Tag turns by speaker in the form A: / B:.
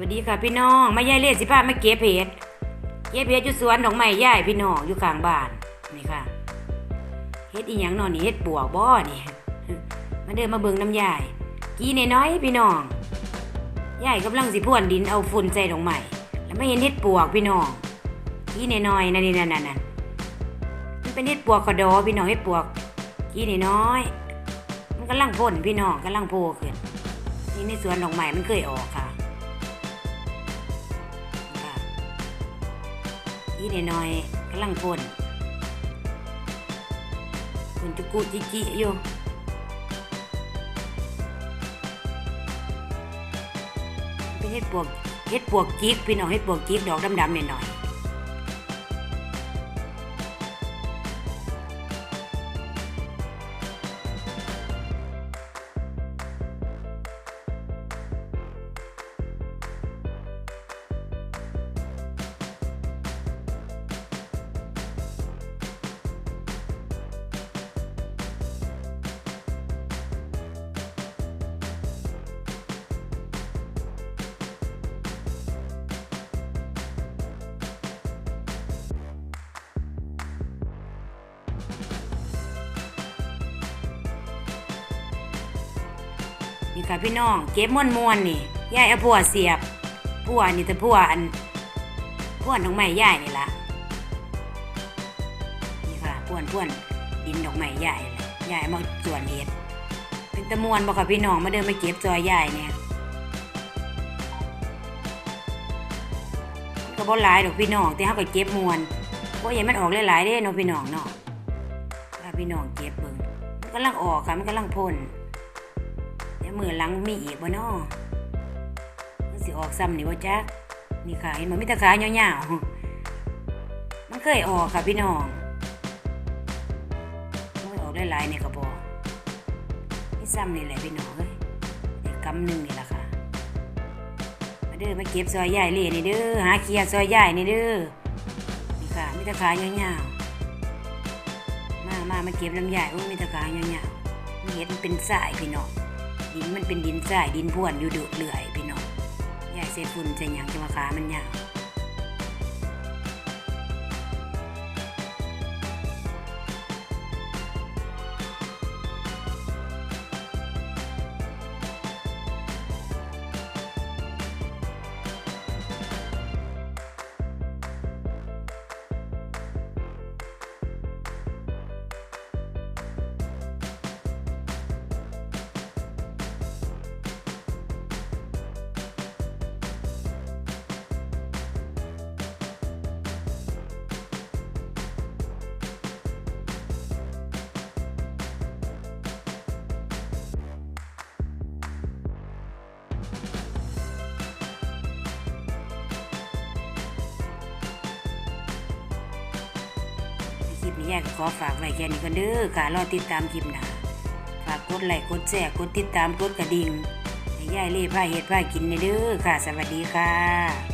A: วัสดีค่ะพี่น้องมายายเล่สิพามาเก็บเห็ดเก็บเห็ดอยู่สวนดอกไม้ยายพี่น้องอยู่ข้างบ้านนี่ค่ะเห็ดอีหยังนอนนี่เห็ดปวกบ่นี่มาเดินมาเบิ่งน้ำยายกี้น้อยพี่น้องยายกำลังสิพ่วนดินเอาฝุ่นใส่ดอกไม้แล้วไม่เห็นเห็ดปวกพี่น้องกี้น้อยนั่นนี่นั่นนั่นนั่นมันเป็นเห็ดปวกกระดอพี่น้องเห็ดปวกกี้น้อยมันกำลังพ่นพี่น้องกำลังโผล่ขึ้นนี่ในสวนดอกไม้มันเคยออกค่ะ อีเดน้อยๆกำลังฝนฝนจุกุจิจิอยู่เป็นเห็ดปวกเห็ดปวกจิกพี่น้องเห็ดปวกจิกดอกดำๆหน่อยๆ นี่ค่ะพี่น้องเก็บมวนมวนนี่ยายเอาพัวเสียบพัวนี่แต่พัวอันพัวดอกไม้ยายนี่ละนี่ค่ะพวนพวนดินดอกไม้ยายนี่ล่ะยายมาส่วนเห็ดเป็นตะมวนบอกค่ะพี่น้องมาเดินมาเก็บจอยยายเนี่ยก็บ่หลายดอกพี่น้องแต่เขาก็เก็บมวนเพราะย่างมันออกหลายๆเด้เนาะพี่น้องเนาะพี่น้องเก็บเบิ่งมันกำลังออกค่ะมันกำลังพ่น ดี๋ยวมือหลังมีอีกบ่เนาะมันสิออกซ้ำนี่บ่จ๊ะนี่ค่ะเห็นมันมีตะขายาวๆมันเคยออกค่ะพี่น้องมันออกได้หลายในกระบอกนี่ซ้ำนี่แหละพี่น้องเอ้ยเด็กกำหนึ่งนี่แหละค่ะมาเด้อมาเก็บซอยใหญ่เลยนี่เด้อหาเคลียร์ซอยใหญ่นี่เด้อนี่ค่ะมีตะขายาวๆมามามาเก็บลำใหญ่โอ้มีตะขายาวๆมันเห็ดมันเป็นสายพี่น้อง ดินมันเป็นดินทรายดินพ่วนอยู่เดือดเลื่อยพี่น้องยายเซฝุ่นใส่หยังจะมาขามันยาว ลิปนี้ยายก็ขอฝากไว้แค่นี้กันเด้อค่ะรอติดตามคลิปหน้าฝากกดไลค์กดแชร์กดติดตามกดกระดิ่งให้ยายเล่ผ้าเฮ็ดผ้ากินในเด้อค่ะ สวัสดีค่ะ